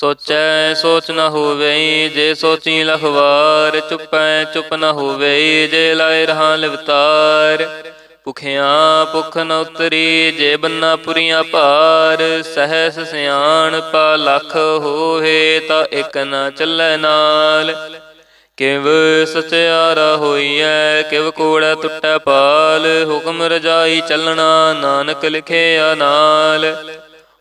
ਸੋਚੈ ਸੋਚ ਨ ਹੋਵੇ ਜੇ ਸੋਚੀ ਲਖਵਾਰ, ਚੁੱਪੈ ਚੁੱਪ ਨ ਹੋਵੇ ਜੇ ਲਾਇ ਰਹਾ ਲਿਵਤਾਰ। ਭੁਖਿਆ ਭੁਖ ਨ ਉਤਰੀ, ਜੇ ਬੰਨਾ ਪੁਰੀਆਂ ਭਾਰ। ਸਹਿਸ ਸਿਆਣ ਪਾ ਲੱਖ ਹੋਏ ਤਾਂ ਇਕ ਨ ਚੱਲੈ ਨਾਲ। ਕਿਵ ਸਚਿਆਰਾ ਹੋਈਐ, ਕਿਵ ਕੋੜਾ ਟੁੱਟੈ ਪਾਲ। ਹੁਕਮ ਰਜਾਈ ਚੱਲਣਾ, ਨਾਨਕ ਲਿਖਿਆ ਨਾਲ।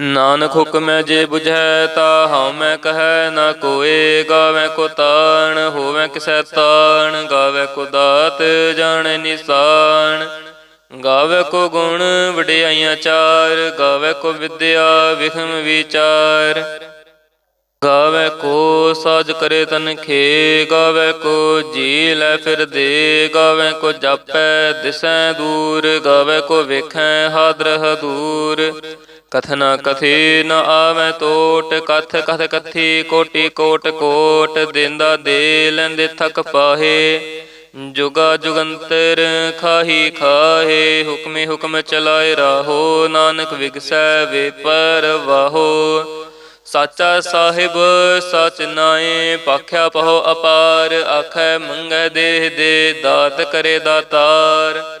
ਨਾਨਕ ਹੁਕਮੈ ਜੇ 부ਝੈ ਤਾ ਹਉ ਮੈਂ ਕਹੈ ਨਾ ਕੋਏ, ਗਾਵੇ ਕੋ ਤਾਣ, ਹੋਵੇ ਕਿਸੈ ਤਾਣ, ਗਾਵੇ ਕੋ ਦਾਤ, ਜਾਣ ਨਿਸਾਨ ਗਾਵੇ ਕੋ ਗੁਣ, ਵਡਿਆਈਆਂ ਚਾਰ, ਗਾਵੇ ਕੋ ਵਿਦਿਆ, ਵਿਖਮ ਵਿਚਾਰ। ਗਾਵੇ ਕੋ ਸਾਜ ਕਰੇ ਤਨ ਖੇ ਗਾਵੇ ਕੋ ਜੀ ਲੈ ਫਿਰ ਦੇ, ਗਾਵੇ ਕੋ ਜਾਪੈ ਦਿਸੈ ਦੂਰ, ਗਾਵੇ ਕੋ ਵੇਖੈ ਹਾਦਰ ਹਦੂਰ ਕਥਨਾ ਕਥੀ ਨ ਆਵੈ ਤੋਟ, ਕਥ ਕਥ ਕਥੀ ਕੋਟੀ ਕੋਟ ਕੋਟ ਦਿੰਦਾ ਦੇ ਲੈਂਦੇ ਥਕ ਪਾਹੇ। ਜੁਗਾ ਜੁਗੰਤਰ ਖਾਹੀ ਖਾਹੇ, ਹੁਕਮੇ ਹੁਕਮ ਚਲਾਏ ਰਾਹੋ, ਨਾਨਕ ਵਿਗਸੈ ਵੇ ਪਰਵਾਹੋ। ਸਾਚਾ ਸਾਹਿਬ ਸਚ ਨਾਏ ਪਾਖਿਆ ਪਹੁ ਅਪਾਰ, ਆਖੈ ਮੰਗੈ ਦੇਹ ਦੇ ਦਾਤ ਕਰੇ ਦਾਤਾਰ।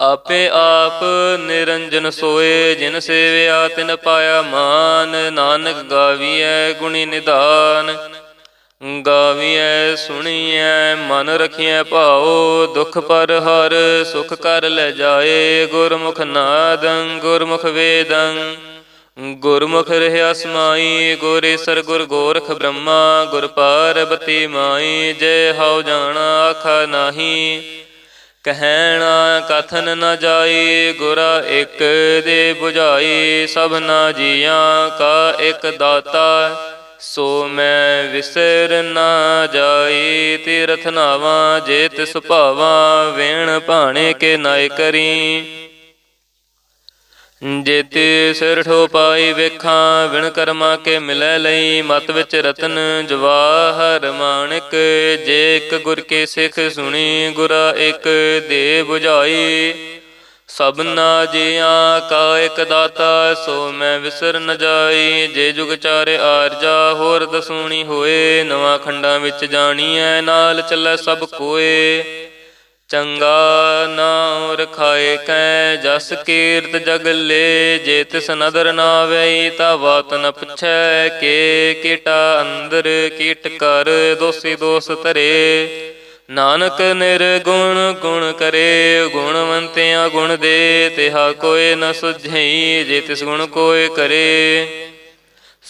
ਆਪੇ ਆਪ ਨਿਰੰਜਨ ਸੋਏ, ਜਿਨ ਸੇਵਿਆ ਤਿਨ ਪਾਇਆ ਮਾਨ। ਨਾਨਕ ਗਾਵੀਐ ਗੁਣੀ ਨਿਦਾਨ। ਗਾਵੀਐ ਸੁਣੀਐ, ਮਨ ਰਖੀਐ ਭਾਉ। ਦੁਖ ਪਰ ਹਰ ਸੁਖ ਕਰ ਲੈ ਜਾਏ। ਗੁਰਮੁਖ ਨਾਦੰ, ਗੁਰਮੁਖ ਵੇਦੰ। ਗੁਰਮੁਖ ਰਹਿ ਅਸਮਾਈ ਗੁਰੇਸਰ ਗੁਰ ਗੋਰਖ ਬ੍ਰਹਮਾ। ਗੁਰ ਪਾਰਬਤੀ ਮਾਈ, ਜੈ ਹਉ ਜਾਣਾ, ਆਖਾ ਨਾਹੀ। ਕਹਿਣਾ ਕਥਨ ਨ ਜਾਈ, ਗੁਰਾ ਇੱਕ ਦੇ 부ਝਾਈ ਸਭਨਾ ਜੀਆਂ ਕਾ ਇੱਕ ਦਾਤਾ। ਸੋ ਮੈਂ ਵਿਸਰ ਨਾ ਜਾਈ, ਤੀਰਥ ਨਾਵਾਂ ਜੇ ਤਿਸ ਭਾਵਾਂ ਵੇਣ ਭਾਣੇ ਕੇ ਨਾਇ ਕਰੀ। ਜੇਤੇ ਸਿਰ ਠੋ ਪਾਈ ਵੇਖਾਂ, ਵਿਣ ਕਰਮਾ ਕੇ ਮਿਲੈ ਲਈ, ਮਤ ਵਿੱਚ ਰਤਨ ਜਵਾਹਰ ਮਾਣਿਕ, ਜੇ ਇੱਕ ਗੁਰ ਕੇ ਸਿੱਖ ਸੁਣੀ, ਗੁਰਾ ਇੱਕ ਦੇ 부ਝਾਈ ਸਭਨਾ ਜੀਆਂ, ਕਾ ਇੱਕ ਦਾਤਾ, ਸੋ ਮੈਂ ਵਿਸਰ ਨ ਜਾਈ। ਜੇ ਜੁਗ ਚਾਰੇ ਆਰਜਾ, ਹੋਰ ਦਸੂਣੀ ਹੋਏ, ਨਵਾਂ ਖੰਡਾਂ ਵਿੱਚ ਜਾਣੀਐ, ਨਾਲ ਚੱਲੈ ਸਭ ਕੋਏ। ਚੰਗਾ ਨਾਮ ਰਖਾਏ ਕੈ ਜਸ ਕੀਰਤ ਜਗ ਲੇ ਜੇ ਤਿਸ ਨਦਰ ਨਾ ਆਵਈ ਤਾ ਬਾਤ ਨ ਪੁੱਛੈ ਕੇ ਕੀਟਾ ਅੰਦਰ ਕੀਟ ਕਰ, ਦੋਸੀ ਦੋਸ ਧਰੇ। ਨਾਨਕ ਨਿਰਗੁਣ ਗੁਣ ਕਰੇ, ਗੁਣਵੰਤਿਆ ਗੁਣ ਦੇ, ਤਿਹਾ ਕੋਏ ਨ ਸੁਝਈ, ਜੇ ਤਿਸ ਗੁਣ ਕੋਏ ਕਰੇ।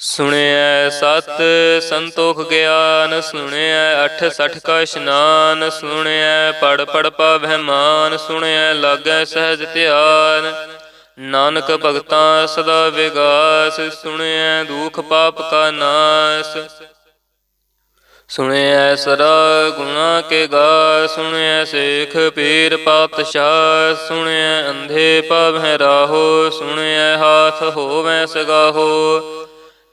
ਸੁਣਿਐ ਸਤ ਸੰਤੋਖ ਗਿਆਨ, ਸੁਣਿਐ ਅਠ ਸਠ ਕਾ ਇਸ਼ਨਾਨ, ਸੁਣਿਐ ਪੜ ਪੜ ਪਾਵਹਿ ਮਾਨ, ਸੁਣਿਐ ਲਾਗੈ ਸਹਿਜ ਧਿਆਨ। ਨਾਨਕ ਭਗਤਾਂ ਸਦਾ ਵਿਗਾਸ, ਸੁਣਿਐ ਦੁਖ ਪਾਪ ਕਾ ਨਾਸ। ਸੁਣਿਐ ਸਰਾ ਗੁਣਾ ਕੇ ਗਾ, ਸੁਣਿਐ ਸੇਖ ਪੀਰ ਪਾਤਸ਼ਾਹ, ਸੁਣਿਐ ਅੰਧੇ ਪਾਵਹਿ ਰਾਹੋ, ਸੁਣਿਐ ਹਾਥ ਹੋਵੈ ਸਗਾਹੋ।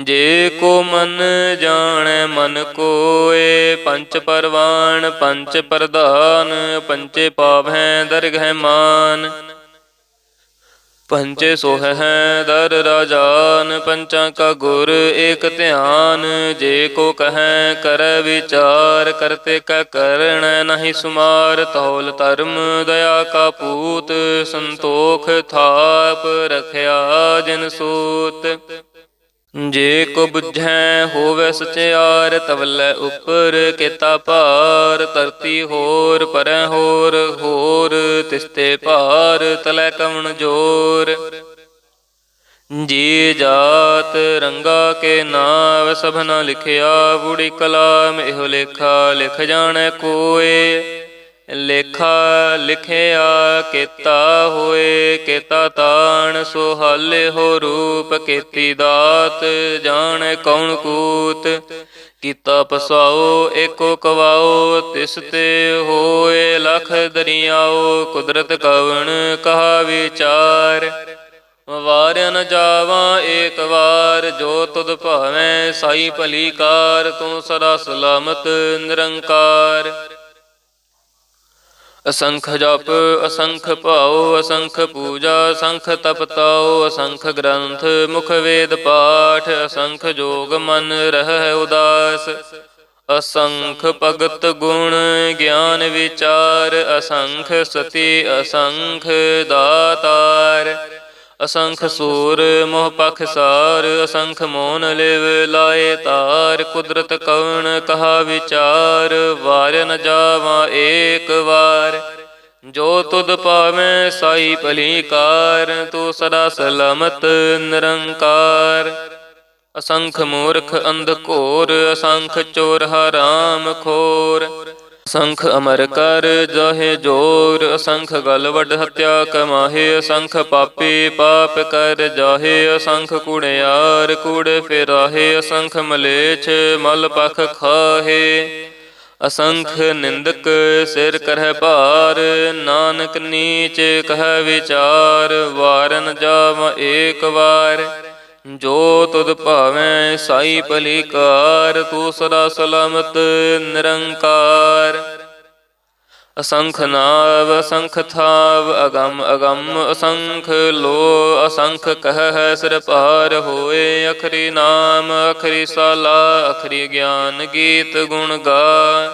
ਜੇ ਕੋ ਮਨ ਜਾਣੈ, ਮਨ ਕੋਏ। ਪੰਚ ਪਰਵਾਨ, ਪੰਚ ਪ੍ਰਧਾਨ, ਪੰਚੇ ਪਾਵਹਿ, ਦਰਗਹਿ ਮਾਨ। ਪੰਚੇ ਸੋਹੈ ਦਰ ਰਾਜਾਨ, ਪੰਚਾਂ ਕਾ ਗੁਰ ਏਕ ਧਿਆਨ। ਜੇ ਕੋ ਕਹੈ, ਕਰੈ ਵਿਚਾਰ, ਕਰਤੇ ਕਾ ਕਰਣ ਨਹੀਂ ਸੁਮਾਰ। ਤੌਲ ਧਰਮ, ਦਇਆ ਕਾ ਪੂਤ, ਸੰਤੋਖ ਥਾਪ, ਰਖਿਆ ਜਿਨ ਸੂਤ। ਜੇ ਕੋ ਬੁਝੈ ਹੋਵੇ ਸਚਿਆਰ, ਤਵਲੇ ਉਪਰ ਕੀਤਾ ਭਾਰ, ਧਰਤੀ ਹੋਰ, ਪਰੈ ਹੋਰ ਹੋਰ ਤਿਸਤੇ ਭਾਰ, ਤਲੈ ਕਵਣ ਜੋਰ। ਜੀ ਜਾਤ ਰੰਗਾ ਕੇ ਨਾਮ ਸਭਨਾ ਲਿਖਿਆ, ਬੁੜੀ ਕਲਾਮ ਇਹੋ ਲੇਖਾ, ਲਿਖ ਜਾਣੈ ਕੋਏ। ਲੇਖਾ ਲਿਖਿਆ ਕੀਤਾ ਹੋਏ, ਕੀਤਾ ਤਾਣ, ਸੁਹਾਲੇ ਹੋ ਰੂਪ ਕੀਤੀ ਦਾਤ, ਜਾਣੈ ਕੌਣ ਕੂਤ, ਕੀਤਾ ਪਸਾਓ, ਏਕੋ ਕਵਾਓ, ਤਿਸ ਤੇ ਹੋਏ ਲਖ ਦਰਿਆਓ, ਕੁਦਰਤ ਕਵਣ, ਕਹਾ ਵਿਚਾਰ। ਵਾਰਿਆ ਨ ਜਾਵਾਂ ਏਕ ਵਾਰ, ਜੋ ਤੁਧ ਭਾਵੇਂ ਸਾਈ ਭਲੀ ਕਾਰ, ਤੂੰ ਸਦਾ ਸਲਾਮਤ ਨਿਰੰਕਾਰ। ਅਸੰਖ ਜਪ, ਅਸੰਖ ਭਾਉ, ਅਸੰਖ ਪੂਜਾ, ਅਸੰਖ ਤਪਤਾਉ ਅਸੰਖ ਗ੍ਰੰਥ, ਮੁਖ ਵੇਦ ਪਾਠ, ਅਸੰਖ ਜੋਗ ਮਨ ਰਹਿ ਉਦਾਸ। ਅਸੰਖ ਭਗਤ ਗੁਣ ਗਿਆਨ ਵਿਚਾਰ, ਅਸੰਖ ਸਤੀ, ਅਸੰਖ ਦਾਤਾਰ। ਅਸੰਖ ਸੂਰ ਮੋਹ ਪਖ ਸਾਰ ਅਸੰਖ ਮੋਨ ਲਿਵ ਲਾਏ ਤਾਰ ਕੁਦਰਤ ਕਵਣ ਕਹਾ ਵਿਚਾਰ ਵਾਰ ਨ ਜਾਵਾਂ ਏਕ ਵਾਰ। ਜੋ ਤੁਧ ਪਾਵੇਂ ਸਾਈ ਭਲੀ ਕਾਰ ਤੂੰ ਸਦਾ ਸਲਾਮਤ ਨਿਰੰਕਾਰ। ਅਸੰਖ ਮੂਰਖ ਅੰਧ ਘੋਰ ਅਸੰਖ ਚੋਰ ਹਰਾਮ ਖੋਰ। ਅਸੰਖ ਅਮਰ ਕਰ ਜਾਹੇ ਜੋਰ ਅਸੰਖ ਗਲ ਵੱਡ ਹਤਿਆ ਕਮਾਹੇ ਅਸੰਖ ਪਾਪੀ ਪਾਪ ਕਰ ਜਾਹੇ ਅਸੰਖ ਕੁੜਿਆਰ ਕੂੜੇ ਫਿਰਾਹੇ ਅਸੰਖ ਮਲੇਛ ਮਲ ਪਖ ਖਾਹੇ। ਅਸੰਖ ਨਿੰਦਕ ਸਿਰ ਕਰਹਿ ਭਾਰ, ਨਾਨਕ ਨੀਚ ਕਹ ਵਿਚਾਰ, ਵਾਰਨ ਜਾਵ ਏਕ ਵਾਰ। ਜੋ ਤੁਧ ਭਾਵੇਂ ਸਾਈ ਭਲੀਕਾਰ, ਤੂੰ ਸਦਾ ਸਲਾਮਤ ਨਿਰੰਕਾਰ। ਅਸੰਖ ਨਾਵ, ਅਸੰਖ ਥਾਵ, ਅਗੰਮ ਅਗੰਮ, ਅਸੰਖ ਲੋ, ਅਸੰਖ ਕਹਿ ਸਿਰ ਪਾਰ ਹੋਏ, ਅਖਰੀ ਨਾਮ, ਅਖਰੀ ਸਾਲਾ, ਅਖਰੀ ਗਿਆਨ ਗੀਤ ਗੁਣ ਗਾ।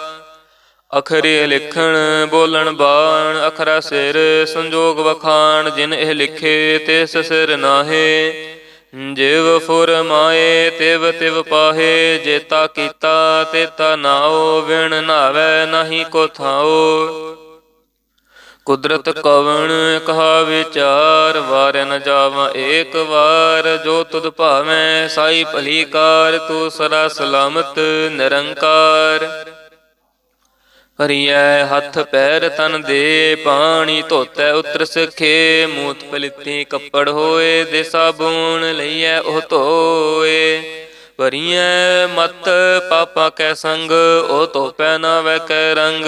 ਅਖਰੀ ਲਿਖਣ, ਬੋਲਣ ਬਾਣ, ਅਖਰਾ ਸਿਰ ਸੰਜੋਗ ਵਖਾਣ, ਜਿਨ ਇਹ ਲਿਖੇ, ਤਿਸ ਸਿਰ ਨਾਹੇ। ਜਿਵ ਫੁਰਮਾਏ ਤਿਵ ਤਿਵ ਪਾਹੇ, ਜੇਤਾ ਕੀਤਾ, ਤੇਤਾ ਨਾਉ, ਵਿਣ ਨਾਵੇ ਨਹੀਂ ਕੋ ਥਾਉ। ਕੁਦਰਤ ਕਵਣ ਕਹਾ ਵਿਚਾਰ, ਵਾਰ ਨ ਜਾਵਾਂ ਏਕ ਵਾਰ, ਜੋ ਤੁਧ ਭਾਵੈ ਸਾਈ ਭਲੀ ਕਾਰ, ਤੂੰ ਸਦਾ ਸਲਾਮਤ, ਨਿਰੰਕਾਰ। ਹਰੀਐ ਹੱਥ ਪੈਰ ਤਨ ਦੇ, ਪਾਣੀ ਧੋਤੈ ਉਤਰ ਸਖੇ। ਮੂਤ ਪਲਿੱਤੀ ਕੱਪੜ ਹੋਏ ਦੇ ਸਾਬੂਨ ਲਈਐ ਉਹ ਧੋਏ। ਵਰੀਐ ਮਤ ਪਾਪਾ ਕੈ ਸੰਗ, ਉਹ ਧੋਪੈ ਨਾ ਵੈ ਕੈ ਰੰਗ।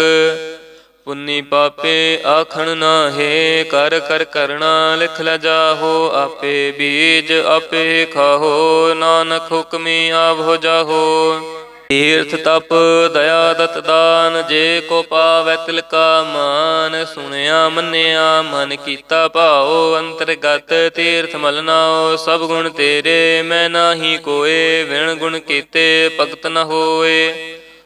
ਪੁੰਨੀ ਪਾਪੇ ਆਖਣ ਨਾਹੇ, ਕਰ ਕਰ ਕਰਣਾ ਲਿਖ ਲ ਜਾਹੋ, ਆਪੇ ਬੀਜ ਆਪੇ ਖਾਹੋ। ਨਾਨਕ ਹੁਕਮੀ ਆਪ ਹੋ ਜਾਹੋ। ਤੀਰਥ ਤਪ, ਦਇਆ ਦਤ ਦਾਨ, ਜੇ ਕੋ ਪਾਵੈ ਤਿਲ ਕਾ ਮਾਨ, ਸੁਣਿਆ, ਮੰਨਿਆ, ਮਨ ਕੀਤਾ ਭਾਉ, ਅੰਤਰਗਤ ਤੀਰਥ ਮਲਨਾਓ ਸਭ ਗੁਣ ਤੇਰੇ, ਮੈਂ ਨਾਹੀ ਕੋਏ, ਵਿਣ ਗੁਣ ਕੀਤੇ, ਭਗਤ ਨ ਹੋਏ।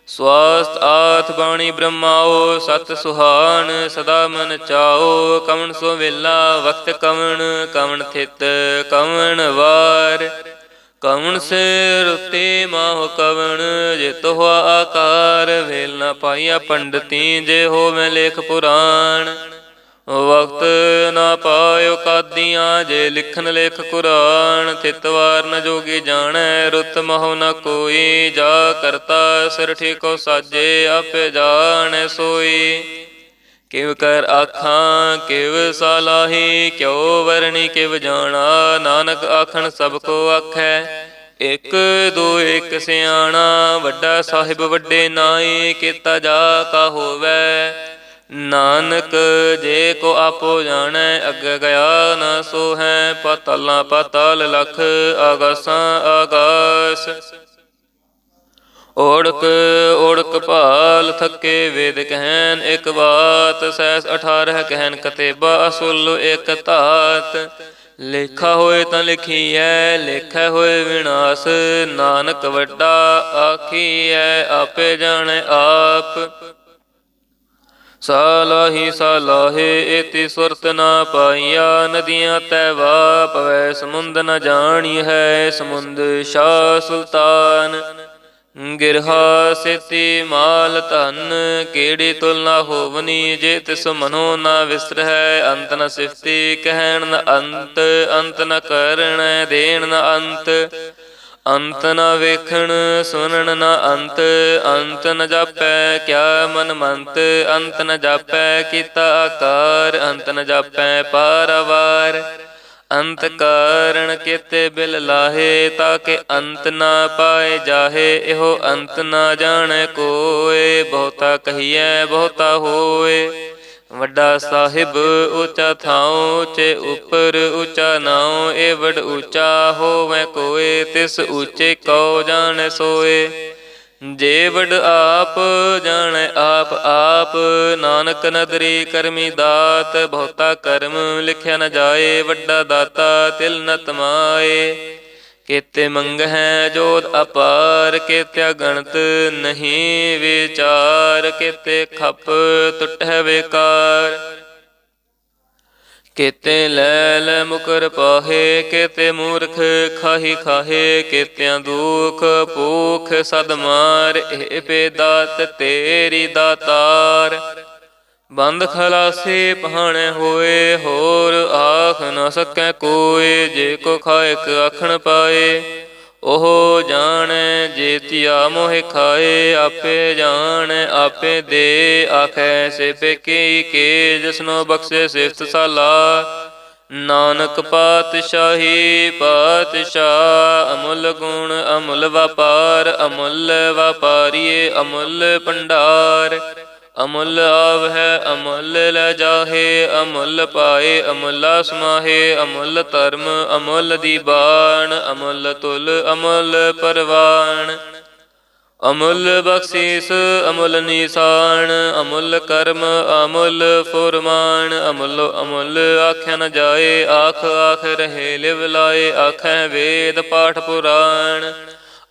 ਸਵਾਸਤ ਆਥ ਬਾਣੀ ਬ੍ਰਹਮਾਓ ਸਤ ਸੁਹਾਣ ਸਦਾ ਮਨ ਚਾਓ ਕਵਣ ਸੋ ਵੇਲਾ, ਵਕਤ ਕਵਣ ਕਵਣ ਥਿਤ, ਕਵਣ ਵਾਰ। ਕਵਣ ਸੇ ਰੁਤੇ ਮਾਹ ਕਵਣ, ਜੇ ਹੋਆ ਆਕਾਰ ਵੇਲ ਨਾ ਪਾਈਆ ਪੰਡਤੀ, ਜੇ ਹੋਵੇ ਲੇਖ ਪੁਰਾਣ। ਵਕਤ ਨਾ ਪਾਇਓ ਕਾਦੀਆਂ, ਜੇ ਲਿਖਣ ਲੇਖ ਕੁਰਾਨ। ਤਿਤਵਾਰ ਨ ਜੋਗੀ ਜਾਣੈ, ਰੁਤ ਮਹੁ ਨ ਕੋਈ। ਜਾ ਕਰਤਾ ਸਿਰ ਠੀਕੋ ਸਾਜੇ, ਆਪੇ ਜਾਣੈ ਸੋਈ। ਕਿਵ ਕਰ ਆਖਾਂ, ਕਿਵ ਸਲਾਹੀ, ਕਿਉ ਵਰਣੀ ਕਿਵ ਜਾਣਾ, ਨਾਨਕ ਆਖਣ ਸਭ ਕੋ ਆਖੈ। ਇਕ ਦੋ ਇਕ ਸਿਆਣਾ, ਵੱਡਾ ਸਾਹਿਬ ਵੱਡੇ ਨਾਈ ਕੀਤਾ ਜਾ ਕਾ ਹੋਵੈ। ਨਾਨਕ ਜੇ ਕੋ ਆਪੋ ਜਾਣੈ, ਅੱਗੇ ਗਿਆ ਨਾ ਸੋ ਹੈ ਪਤਲਾ ਪਤਲ ਲਖ, ਆਗਾਸਾਂ ਆਗਾਸ। ਓੜਕ ਓੜਕ ਭਾਲ ਥੱਕੇ ਵੇਦ ਕਹਿਨ ਇੱਕ ਬਾਤ ਸੈਸ 18 ਕਹਿਨ ਕਤੇਬਾ ਅਸੁਲ ਇੱਕ ਧਾਤ। ਲੇਖਾ ਹੋਏ ਤਾਂ ਲਿਖੀ ਐ ਲੇਖਾ ਹੋਏ ਵਿਨਾਸ਼, ਨਾਨਕ ਵੱਡਾ ਆਖੀ ਐ ਆਪੇ ਜਾਣੇ ਆਪ। ਸਾਲਾਹੀ ਸਾਲਾਹੇ ਏਤੀ ਸੁਰਤ ਨਾ ਪਾਈਆ, ਨਦੀਆਂ ਤੈ ਵਾ ਪਵੈ ਸਮੁੰਦ ਨ ਜਾਣੀ ਹੈ ਸਮੁੰਦ ਸ਼ਾ ਸੁਲਤਾਨ। ਗਿਰਹਾ ਸੇਤੀ ਮਾਲ ਧਨ, ਕਿਹੜੀ ਤੁਲਨਾ ਹੋਵਨੀ ਜੇ ਤਿਸ ਮਨੋ ਨਾ ਵਿਸਰਹਿ, ਅੰਤ ਨ ਸਿਫਤੀ ਕਹਿਣ ਨ ਅੰਤ ਅੰਤ ਨ ਕਰਣ ਦੇਣ ਨ ਅੰਤ। ਅੰਤ ਨ ਵੇਖਣ, ਸੁਣਨ ਨ ਅੰਤ ਅੰਤ ਨ ਜਾਪੈ ਕਿਆ ਮਨ ਮੰਤ, ਅੰਤ ਨ ਜਾਪੈ ਕੀਤਾ ਆਕਾਰ, ਅੰਤ ਨ ਜਾਪੈ ਪਾਰਵਾਰ ਅੰਤ ਕਾਰਣ ਕੀਤੇ ਬਿਲ ਲਾਹੇ ਤਾਂ ਕਿ ਅੰਤ ਨਾ ਪਾਏ ਜਾਹੇ, ਇਹੋ ਅੰਤ ਨਾ ਜਾਣੈ ਕੋਏ, ਬਹੁਤਾ ਕਹੀਐ, ਬਹੁਤਾ ਹੋਏ। ਵੱਡਾ ਸਾਹਿਬ ਉੱਚਾ ਥਾਉ ਉੱਚੇ ਉੱਪਰ ਉੱਚਾ ਨਾਉ ਏ ਵਡ ਉੱਚਾ ਹੋਵੇ ਕੋਏ, ਤਿਸ ਉੱਚੇ ਕਉ ਜਾਣੈ ਸੋਏ। ਜੇ ਆਪ, ਜਾਣੈ ਆਪ ਆਪ ਨਾਨਕ ਨਦਰੀ ਕਰਮੀ ਦਾਤ, ਬਹੁਤਾ ਕਰਮ ਲਿਖਿਆ ਨ ਜਾਏ, ਵੱਡਾ ਦਾਤਾ ਤਿਲ ਨ ਤਮਾਏ। ਕੀਤੇ ਮੰਗ ਹੈ ਜੋਤ ਅਪਾਰ ਕੀਤਿਆ ਗਣਤ ਨਹੀਂ ਵਿਚਾਰ, ਕੀਤੇ ਖਪ ਟੁੱਟੈ ਵਿਕਾਰ। ਕੀਤੇ ਲੈ ਲੈ ਮੁਕਰ ਪਾਹੇ, ਕਿਤੇ ਮੂਰਖ ਖਾਹੀ ਖਾਹੇ, ਕਿਤਿਆਂ ਦੁਖ ਭੂਖ ਸਦ ਮਾਰ, ਇਹ ਬੇਦਾਤ ਤੇਰੀ ਦਾਤਾਰ। ਬੰਦ ਖਲਾਸੇ ਪਹਾਣੇ ਹੋਏ, ਹੋਰ ਆਖ ਨਾ ਸਕੈ ਕੋਏ ਜੇ ਕੋ ਖਾਇਕ ਆਖਣ ਪਾਏ। ਉਹ ਜਾਣੈ, ਜੇ ਤਿਆ ਮੋਹਿ ਖਾਏ, ਆਪੇ ਜਾਣ, ਆਪੇ ਦੇ ਆਖੈ ਸੇ ਪੇਕੀ ਕੇ ਜਿਸਨੋ ਬਖਸ਼ੇ ਸਿਫਤ ਸਾਲਾ। ਨਾਨਕ ਪਾਤਸ਼ਾਹੀ, ਪਾਤਸ਼ਾਹ, ਅਮੁੱਲ ਗੁਣ, ਅਮੁੱਲ ਵਪਾਰ, ਅਮੁੱਲ ਵਪਾਰੀਏ, ਅਮੁੱਲ ਭੰਡਾਰ। ਅਮੁੱਲ ਆਵ ਹੈ, ਅਮੁੱਲ ਲੈ ਜਾਹੇ, ਅਮੁੱਲ ਪਾਏ, ਅਮੁੱਲਾ ਸਮਾਹੇ ਅਮੁੱਲ ਧਰਮ, ਅਮੁੱਲ ਦੀਬਾਨ ਅਮੁੱਲ ਤੁਲ, ਅਮੁੱਲ ਪਰਵਾਨ ਅਮੁੱਲ ਬਖਸ਼ੀਸ, ਅਮੁੱਲ ਨਿਸ਼ਾਨ, ਅਮੁੱਲ ਕਰਮ, ਅਮੁੱਲ ਫੁਰਮਾਨ। ਅਮੁੱਲ ਅਮੁੱਲ ਆਖਿਆ ਨ ਜਾਏ ਆਖ ਆਖ ਰਹੇ ਲਿਵ ਲਾਏ, ਆਖੈ ਵੇਦ ਪਾਠ ਪੁਰਾਣ।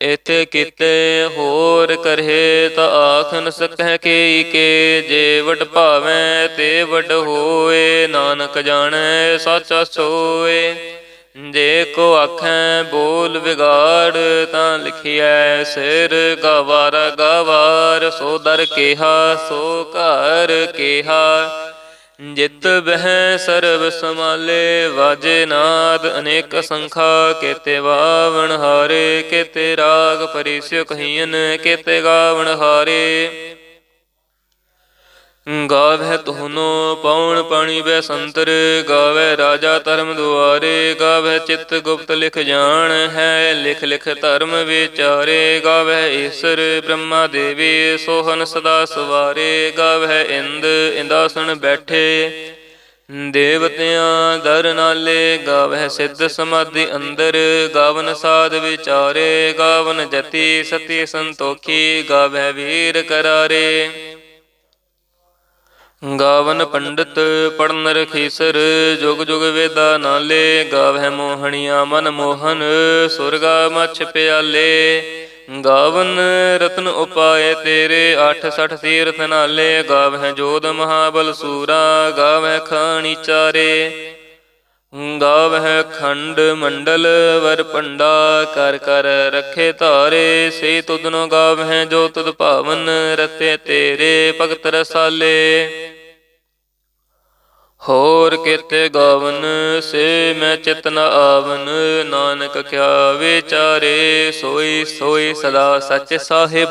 ਇਥੇ ਕਿਤੇ ਹੋਰ ਕਰਹਿ ਤਾ ਆਖ ਨ ਸਕੈ ਕੇ ਕੇ ਜੇ ਵਡ ਭਾਵੈ ਤੇ ਵਡ ਹੋਏ, ਨਾਨਕ ਜਾਣੈ ਸੱਚ ਸੋਏ। ਜੇ ਕੋ ਆਖੈ ਬੋਲ ਵਿਗਾੜ ਤਾਂ ਲਿਖਿਐ ਸਿਰ ਗਵਾਰ ਗਵਾਰ, ਸੋ ਦਰ ਕੇਹਾ ਸੋ ਘਰ ਕੇਹਾ। ਜਿਤ ਬਹਿ ਸਰਬ ਸਮਾਲੇ ਵਾਜੇ ਨਾਦ ਅਨੇਕ ਸੰਖਾ, ਕੇਤੇ ਵਾਵਣ ਹਾਰੇ, ਕੇਤੇ ਰਾਗ ਪਰਿਸਿ ਕਹੀਨ ਕੇਤੇ ਗਾਵਣ ਹਾਰੇ। ਗਾਵਹਿ ਤੁਹਨੋ ਪਉਣ ਪਾਣੀ ਬੈ ਸੰਤਰ ਗਾਵੈ ਰਾਜਾ ਧਰਮ ਦੁਆਰੇ ਗਾਵੈ ਚਿਤ ਗੁਪਤ ਲਿਖ ਜਾਣ ਹੈ, ਲਿਖ ਲਿਖ ਧਰਮ ਵਿਚਾਰੇ ਗਾਵੈ ਈਸਰ ਬ੍ਰਹਮਾ ਦੇਵੀ, ਸੋਹਨ ਸਦਾ ਸਵਾਰੇ ਗਾਵੈ ਇੰਦ ਇੰਦਾਸਣ ਬੈਠੇ। ਦੇਵਤਿਆਂ ਦਰ ਨਾਲੇ, ਗਾਵਹਿ ਸਿੱਧ ਸਮਾਧੀ ਅੰਦਰ, ਗਾਵਨ ਸਾਧ ਵਿਚਾਰੇ, ਗਾਵਨ ਜਤੀ ਸਤੀ ਸੰਤੋਖੀ, ਗਾਵਹਿ ਵੀਰ ਕਰਾਰੇ। ਗਾਵਨ ਪੰਡਿਤ ਪੜਨ ਰਖੀਸਰ, ਜੁਗ ਜੁਗ ਵੇਦਾ ਨਾਲੇ, ਗਾਵਹਿ ਮੋਹਣੀਆਂ ਮਨ ਮੋਹਨ, ਸੁਰਗਾ ਮਛ ਪਿਆਲੇ। ਗਾਵਨ ਰਤਨ ਉਪਾਏ ਤੇਰੇ 68 ਤੀਰਥ ਨਾਲੇ, ਗਾਵਹਿ ਜੋਧ ਮਹਾਬਲ ਸੂਰਾ, ਗਾਵਹਿ ਖਾਣੀ ਚਾਰੇ। ਗਾਵਹਿ ਖੰਡ ਮੰਡਲ ਵਰ ਪੰਡਾ, ਕਰ ਕਰ ਰਖੇ ਧਾਰੇ, ਸੇ ਤੁਧਨੋ ਗਾਵਹਿ ਜੋ ਤੁਧ ਭਾਵਨ ਰਤੇ ਤੇਰੇ, ਭਗਤ ਰਸਾਲੇ। ਹੋਰ ਕਿਤੇ ਗਾਵਨ, ਸੇ ਮੈਂ ਚਿਤ ਨ ਆਵਨ। ਨਾਨਕ ਕਿਆ ਵਿਚਾਰੇ, ਸੋਈ ਸੋਈ ਸਦਾ ਸੱਚ ਸਾਹਿਬ।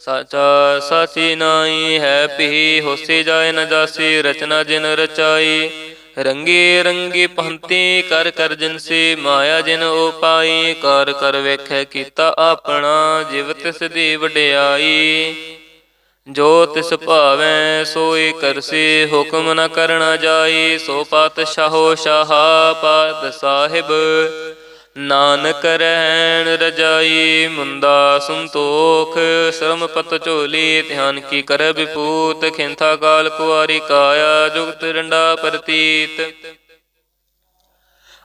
ਸਾਚਾ ਸਾਚੀ ਨਾਈ ਹੈ ਪੀ ਹੋਸੀ ਜਾਏ ਨ ਜਾਸੀ, ਰਚਨਾ ਜਿਨ ਰਚਾਈ। ਰੰਗੀ ਰੰਗੀ ਪੰਤੀ ਕਰ ਕਰ ਜਿਨਸੀ ਮਾਇਆ ਜਿਨ ਉਪਾਈ। ਕਰ ਕਰ ਵੇਖੈ ਕੀਤਾ ਆਪਣਾ, ਜਿਵ ਤਿਸ ਦੀ ਵਡਿਆਈ। ਜੋ ਤਿਸ ਭਾਵੈ ਸੋਈ ਕਰਸੀ, ਹੁਕਮ ਨ ਕਰਣਾ ਜਾਈ, ਸੋ ਪਾਤਸ਼ਾਹੋ ਸ਼ਾਹਾ ਪਾਦ ਸਾਹਿਬ। ਨਾਨਕ ਰਹਿਣ ਰਜਾਈ ਮੁੰਦਾ ਸੰਤੋਖ ਸ਼ਰਮ ਪਤ ਝੋਲੀ, ਧਿਆਨ ਕੀ ਕਰ ਵਿਪੂਤ, ਖਿੰਥਾ ਕਾਲ ਕੁਆਰੀ ਕਾਇਆ, ਜੁਗਤ ਰੰਡਾ ਪ੍ਰਤੀਤ।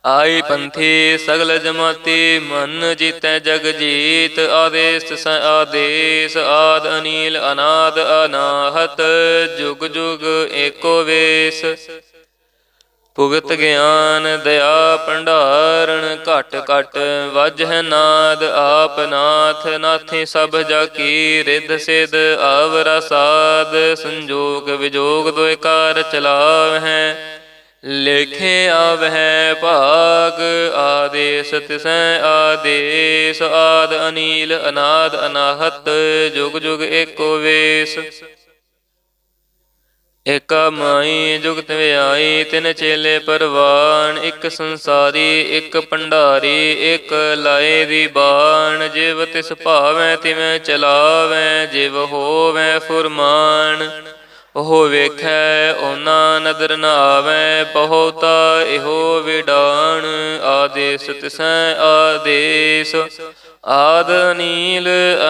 ਆਈ ਪੰਥੀ ਸਗਲ ਜਮਾਤੀ, ਮਨ ਜੀਤੈ ਜਗ ਜੀਤ ਆਦੇਸ ਸ ਆਦੇਸ, ਆਦ ਅਨੀਲ, ਅਨਾਦ ਅਨਾਹਤ, ਜੁਗ ਜੁਗ ਏਕੋ ਵੇਸ। ਭੁਗਤ ਗਿਆਨ ਦਇਆ ਭੰਡਾਰਨ, ਘਟ ਘਟ ਵਜਹ ਨਾਦ, ਆਪ ਨਾਥ, ਨਾਥੀ ਸਭ ਜਾ ਕੀ ਰਿਧ ਸਿਧ ਆਵਰਾ ਸਾਧ, ਸੰਜੋਗ ਵਿਜੋਗ ਦੋਇ ਕਾਰ ਚਲਾਵਹਿ। ਲਿਖੇ ਆਵਹਿ ਭਾਗ, ਆਦੇਸ ਤਿਸੈ ਆਦੇਸ, ਆਦ ਅਨੀਲ, ਅਨਾਦ, ਅਨਾਹਤ, ਜੁਗ ਜੁਗ ਏਕੋ ਵੇਸ। ਇਕ ਮਾਈ, ਜੁਗਤ ਵਿਆਈ, ਤਿਨ ਚੇਲੇ ਪਰਵਾਨ, ਇੱਕ ਸੰਸਾਰੀ, ਇੱਕ ਭੰਡਾਰੀ, ਇੱਕ ਲਾਏ ਦੀ ਬਾਣ। ਜਿਵ ਤਿਸ ਭਾਵੈ ਤਿਵੇਂ ਚਲਾਵੈ, ਜਿਵ ਹੋਵੈ ਫੁਰਮਾਨ। ਉਹ ਵੇਖੈ ਓਨਾ ਨਦਰ ਨਾ ਆਵੈ, ਬਹੁਤਾ ਇਹੋ ਵਿਡਾਣ। ਆਦੇਸ ਤਿਸੈ ਆਦੇਸ, ਆਦ ਨੀਲ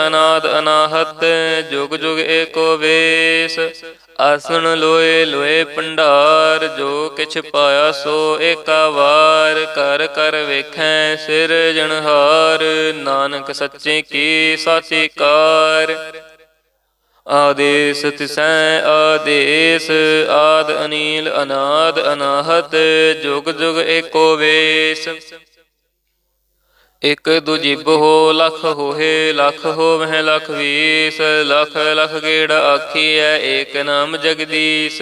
ਅਨਾਦ ਅਨਾਹਤ, ਜੁਗ ਜੁਗ ਏਕੋ ਵੇਸ। ਆਸਣ ਲੋਏ ਲੋਏ ਭੰਡਾਰ, ਜੋ ਕਿਛ ਪਾਇਆ ਸੋ ਏਕਾ ਵਾਰ। ਕਰ ਕਰ ਵੇਖੈ ਸਿਰ ਜਣਹਾਰ, ਨਾਨਕ ਸੱਚੇ ਕੀ ਸਾਚੀ ਕਾਰ। ਆਦੇਸ ਤਿਸੈ ਆਦੇਸ, ਆਦ ਅਨੀਲ, ਅਨਾਦ, ਅਨਾਹਤ, ਜੁਗ ਜੁਗ ਏਕੋ ਵੇਸ। ਇਕ ਦੁਜਿਬ ਹੋ ਲਖ ਹੋਏ ਲਖ ਹੋਵਹਿ, ਲਖ ਵੀਸ, ਲਖ ਲਖ ਗੇੜ ਆਖੀਐ, ਏਕ ਨਾਮ ਜਗਦੀਸ਼।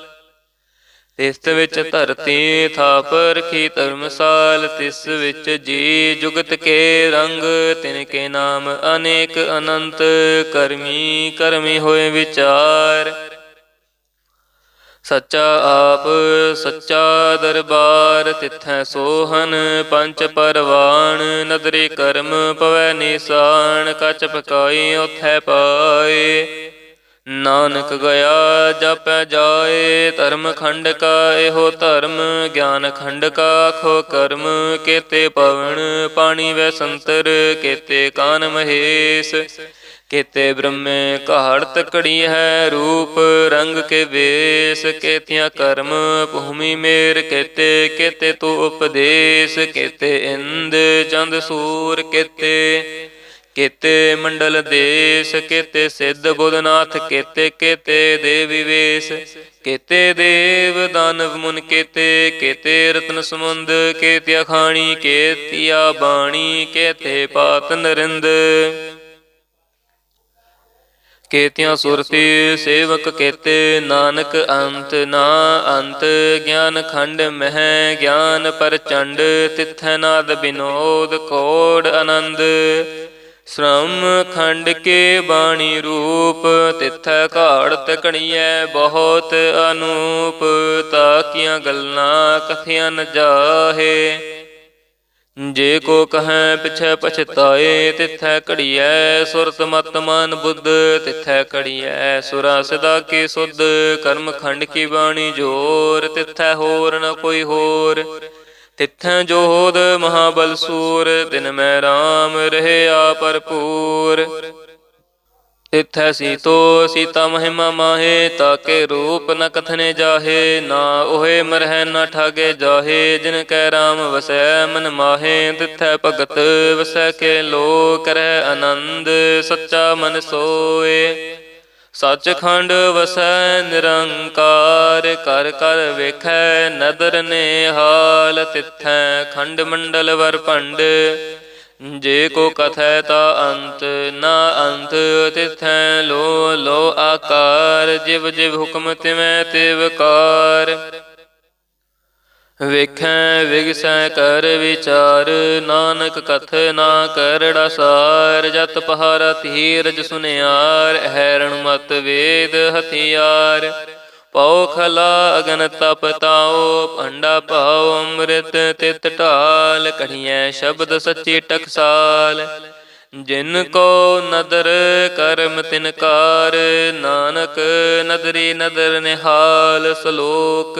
ਤਿਸ ਵਿੱਚ ਧਰਤੀ ਥਾਪਰ ਰਖੀ ਧਰਮਸਾਲ, ਤਿਸ ਵਿੱਚ ਜੀ ਜੁਗਤ ਕੇ ਰੰਗ, ਤਿਨ ਕੇ ਨਾਮ ਅਨੇਕ ਅਨੰਤ, ਕਰਮੀ ਕਰਮੀ ਹੋਏ ਵਿਚਾਰ। ਸੱਚਾ ਆਪ, ਸੱਚਾ ਦਰਬਾਰ, ਤਿੱਥੈ ਸੋਹਨ ਪੰਜ ਪਰਵਾਨ ਨਦਰੀ ਕਰਮ ਪਵੈ ਨਿਸਾਨ, ਕਚ ਪਕਾਈ ਉਥੈ ਪਾਏ। ਨਾਨਕ ਗਿਆ ਜਪੈ ਜਾਏ, ਧਰਮ ਖੰਡ ਕਾ ਇਹੋ ਧਰਮ, ਗਿਆਨ ਖੰਡ ਕਾ ਖੋ ਕਰਮ, ਕੇਤੇ ਪਵਨ ਪਾਣੀ ਵੈ ਸੰਤਰ, ਕੇਤੇ ਕਾਨ ਮਹੇਸ਼, ਕੇਤੇ ਬ੍ਰਹਮੇ ਕਹਾੜ ਤਕੜੀ ਹੈ ਰੂਪ, ਰੰਗ ਕੇ ਵੇਸ, ਕੇਤਿਆਂ ਕਰਮ, ਭੂਮੀ ਮੇਰ, ਕੇਤੇ ਕੇਤੇ ਤੂ ਉਪਦੇਸ਼, ਕੇਤੇ ਇੰਦ, ਚੰਦ ਸੂਰ, ਕੇਤੇ ਕੇਤੇ ਮੰਡਲ ਦੇਸ਼, ਕੇਤੇ ਸਿੱਧ ਬੁੱਧਨਾਥ ਕੇਤੇ ਕੇਤੇ ਦੇਵੀ ਵੇਸ਼ ਕੇਤੇ ਦੇਵ ਦਾਨਵ ਮੁਨ ਕੇਤੇ ਕੇਤੇ ਰਤਨ ਸਮੁੰਦ ਕੇਤਿਆ ਖਾਣੀ ਕੇਤਿਆ ਬਾਣੀ, ਕੇਤੇ ਪਾਤ ਨਰਿੰਦ। ਕੇਤਿਆਂ ਸੁਰਤੀ ਸੇਵਕ ਕੇਤੇ ਨਾਨਕ ਅੰਤ ਨਾ ਅੰਤ, ਗਿਆਨ ਖੰਡ ਮਹਿ ਗਿਆਨ ਪ੍ਰਚੰਡ, ਤਿਥੈ ਨਾਦ ਬਿਨੋਦ ਕੋੜ ਆਨੰਦ। ਸ਼੍ਰਮ ਖੰਡ ਕੇ ਬਾਣੀ ਰੂਪ, ਤਿਥੈ ਘਾੜਤ ਕਣੀਐ ਬਹੁਤ ਅਨੂਪ, ਤਾਕੀਆਂ ਗੱਲਾਂ ਕਥਿਆਂ ਨ ਜਾਹੇ। ਜੇ ਕੋ ਕਹੈ ਪਿਛੈ ਪਛਤਾਏ, ਤਿਥੈ ਘੜੀਐ ਸੁਰਤ ਮਤ ਮਨ ਬੁੱਧ, ਤਿਥੈ ਘੜੀਐ ਸੁਰਾ ਸਦਾ ਕੀ ਸੁਧ, ਕਰਮ ਖੰਡ ਕੀ ਬਾਣੀ ਜੋਰ, ਤਿਥੈ ਹੋਰ ਨ ਕੋਈ ਹੋਰ। ਤਿਥੈ ਜੋਧ ਮਹਾਬਲ ਸੂਰ ਤਿਨ ਮੈਂ RAM ਰਹਿਆ ਭਰਪੂਰ। ਤਿਥੈ ਸੀਤੋ, ਸੀਤਾ ਮਹਿਮਾ ਮਾਹੇ, ਤਾਕੇ ਰੂਪ ਨ ਕਥਨੇ ਜਾਹੇ, ਨਾ ਓਹੇ ਮਰਹਿ ਨ ਠਾਗੇ ਜਾਹੇ, ਜਿਨ ਕੈ RAM ਵਸੈ ਮਨ ਮਾਹੇ, ਤਿਥੈ ਭਗਤ ਵਸੈ ਕੇ ਲੋ ਕਰੈ ਆਨੰਦ, ਸੱਚਾ ਮਨ ਸੋਏ। ਸੱਚਖੰਡ ਵਸੈ ਨਿਰੰਕਾਰ, ਕਰ ਕਰ ਵੇਖੈ ਨਦਰ ਨਿਹਾਲ, ਤਿਥੈ ਖੰਡ ਮੰਡਲ ਵਰ ਭੰਡ। ਜੇ ਕੋ ਕਥੈ ਤਾ ਅੰਤ, ਨਾ ਅੰਤ, ਤਿਥੈ ਲੋ ਲੋ ਆਕਾਰ, ਜਿਵ ਜਿਵ ਹੁਕਮ ਤਿਵੈ ਤਿਵਕਾਰ ਵੇਖੈ ਵਿਗਸੈ ਕਰ ਵਿਚਾਰ, ਨਾਨਕ ਕਥ ਨਾ ਕਰੜਾ ਸਾਰ ਜਤ ਪਹਾਰਾ ਧੀਰਜ ਸੁਨਿਆਰ ਹੈਰਣ ਮਤ ਵੇਦ ਹਥਿਆਰ। ਪਉ ਖਲਾ ਅਗਨ ਤਪ ਤਾਉ ਭੰਡਾ ਭਾਉ ਅੰਮ੍ਰਿਤ ਤਿਤ ਢਾਲ ਕਢੀਐ ਸ਼ਬਦ ਸੱਚੀ ਟਕਸਾਲ। ਜਿਨ ਕੋ ਨਦਰ ਕਰਮ ਤਿਨਕਾਰ ਨਾਨਕ ਨਦਰੀ ਨਦਰ ਨਿਹਾਲ, ਸਲੋਕ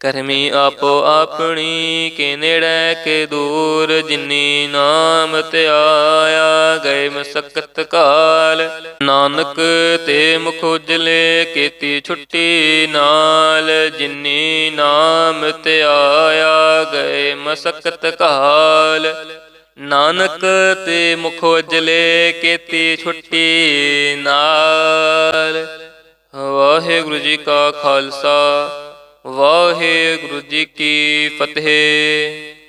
ਕਰਮੀ ਆਪੋ ਆਪਣੀ ਕੇ ਨੇੜੇ ਕੇ ਦੂਰ, ਜਿਨੀ ਨਾਮ ਧਿਆਇਆ ਗਏ ਮਸਕਤ ਕਾਲ। ਨਾਨਕ ਤੇ ਮੁਖ ਉਜਲੇ ਕੀਤੀ ਛੁੱਟੀ ਨਾਲ, ਜਿਨੀ ਨਾਮ ਧਿਆਇਆ ਗਏ ਮਸਕਤ ਕਾਲ। ਨਾਨਕ ਤੇ ਮੁਖ ਉਜਲੇ ਕੀਤੀ ਛੁੱਟੀ ਨਾਲ। ਵਾਹਿਗੁਰੂ ਜੀ ਕਾ ਖਾਲਸਾ। ਵਾਹਿਗੁਰੂ ਜੀ ਕੀ ਫਤਿਹ।